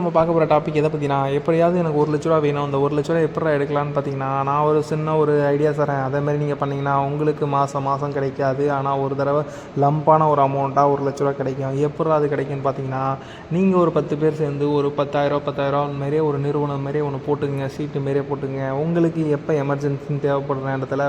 நம்ம பார்க்க போகிற டாபிக் எதை பற்றினா எப்படியாவது எனக்கு ஒரு லட்ச ரூபா வேணும். அந்த ஒரு லட்ச ரூபா எப்படி எடுக்கலான்னு பார்த்தீங்கன்னா நான் ஒரு சின்ன ஒரு ஐடியா தரேன். அதே மாதிரி நீங்கள் பண்ணிங்கன்னா உங்களுக்கு மாதம் மாதம் கிடைக்காது. ஆனால் ஒரு தடவை லம்பான ஒரு அமௌண்ட்டாக ஒரு லட்ச ரூபா கிடைக்கும். எப்படி அது கிடைக்கும்னு பார்த்தீங்கன்னா நீங்கள் ஒரு பத்து பேர் சேர்ந்து ஒரு பத்தாயிரம் பத்தாயிரம் மாதிரியே ஒரு நிறுவனம் மாதிரியே ஒன்று போட்டுங்க சீட்டு மாரியே போட்டுங்க உங்களுக்கு எப்போ எமர்ஜென்சின்னு தேவைப்படுற இடத்துல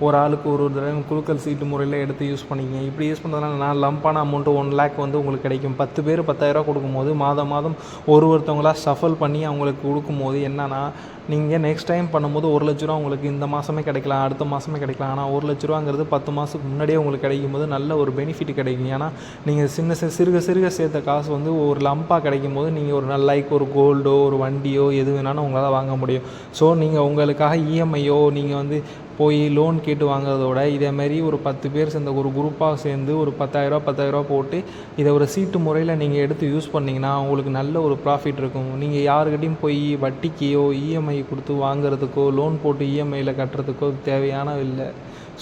ஒரு ஆளுக்கு ஒரு ஒரு தடவை குழுக்கள் சீட்டு முறையில் எடுத்து யூஸ் பண்ணிக்கங்க இப்படி யூஸ் பண்ணுறதுனால நான் லம்பான அமௌண்ட்டு ஒன் லேக் வந்து உங்களுக்கு கிடைக்கும். பத்து பேர் பத்தாயிரரூவா கொடுக்கும்போது மாதம் மாதம் ஒரு ஒருத்தவங்களாக ஷஃபல் பண்ணி அவங்களுக்கு கொடுக்கும்போது என்னன்னா நீங்கள் நெக்ஸ்ட் டைம் பண்ணும்போது ஒரு லட்ச ரூபா உங்களுக்கு இந்த மாதமே கிடைக்கலாம் அடுத்த மாதமே கிடைக்கலாம். ஆனால் ஒரு லட்ச ரூபாங்கிறது பத்து மாதத்துக்கு முன்னாடியே உங்களுக்கு கிடைக்கும் போது நல்ல ஒரு பெனிஃபிட் கிடைக்கும். ஏன்னா நீங்கள் சின்ன சி- சிறுக சிறுக சேர்த்த காசு வந்து ஒரு லம்பாக கிடைக்கும் போது நீங்கள் ஒரு நல்ல லைக் ஒரு கோல்டோ ஒரு வண்டியோ எது வேணாலும் உங்களால் வாங்க முடியும். ஸோ நீங்கள் உங்களுக்காக இஎம்ஐயோ நீங்கள் வந்து போய் லோன் கேட்டு வாங்குறதோட இதேமாரி ஒரு பத்து பேர் சேர்ந்த ஒரு குரூப்பாக சேர்ந்து ஒரு பத்தாயிரரூபா பத்தாயிரரூபா போட்டு இதை ஒரு சீட்டு முறையில் நீங்கள் எடுத்து யூஸ் பண்ணிங்கன்னா உங்களுக்கு நல்ல ஒரு ப்ராஃபிட் இருக்கும். நீங்கள் யாருக்கிட்டையும் போய் வட்டிக்கையோ இஎம்ஐ கொடுத்து வாங்குறதுக்கோ லோன் போட்டு இஎம்ஐயில் கட்டுறதுக்கோ தேவையான இல்லை.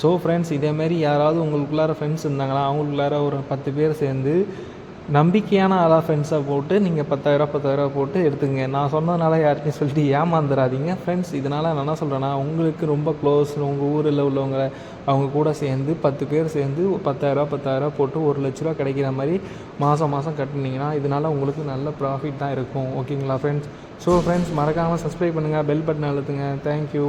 ஸோ ஃப்ரெண்ட்ஸ் இதேமாரி யாராவது உங்களுக்குள்ளார ஃப்ரெண்ட்ஸ் இருந்தாங்களா? அவங்களுக்குள்ளார ஒரு பத்து பேர் சேர்ந்து நம்பிக்கையான ஆளாக ஃப்ரெண்ட்ஸை போட்டு நீங்கள் பத்தாயிரரூபா பத்தாயிரரூபா போட்டு எடுத்துங்க. நான் சொன்னதுனால யார்கிட்டையும் சொல்லிட்டு ஏமாந்துடாதீங்க. ஃப்ரெண்ட்ஸ் இதனால் நான் என்ன சொல்கிறேன்னா உங்களுக்கு ரொம்ப க்ளோஸ் உங்கள் ஊரில் உள்ளவங்க அவங்க கூட சேர்ந்து பத்து பேர் சேர்ந்து பத்தாயிரரூவா பத்தாயிரரூவா போட்டு ஒரு லட்ச ரூபா கிடைக்கிற மாதிரி மாதம் மாதம் கட்டினீங்கன்னா இதனால் உங்களுக்கு நல்ல ப்ராஃபிட் தான் இருக்கும். ஓகேங்களா ஃப்ரெண்ட்ஸ் ஸோ ஃப்ரெண்ட்ஸ் மறக்காமல் சப்ஸ்கிரைப் பண்ணுங்கள் பெல் பட்டன் அழுத்துங்க. Thank you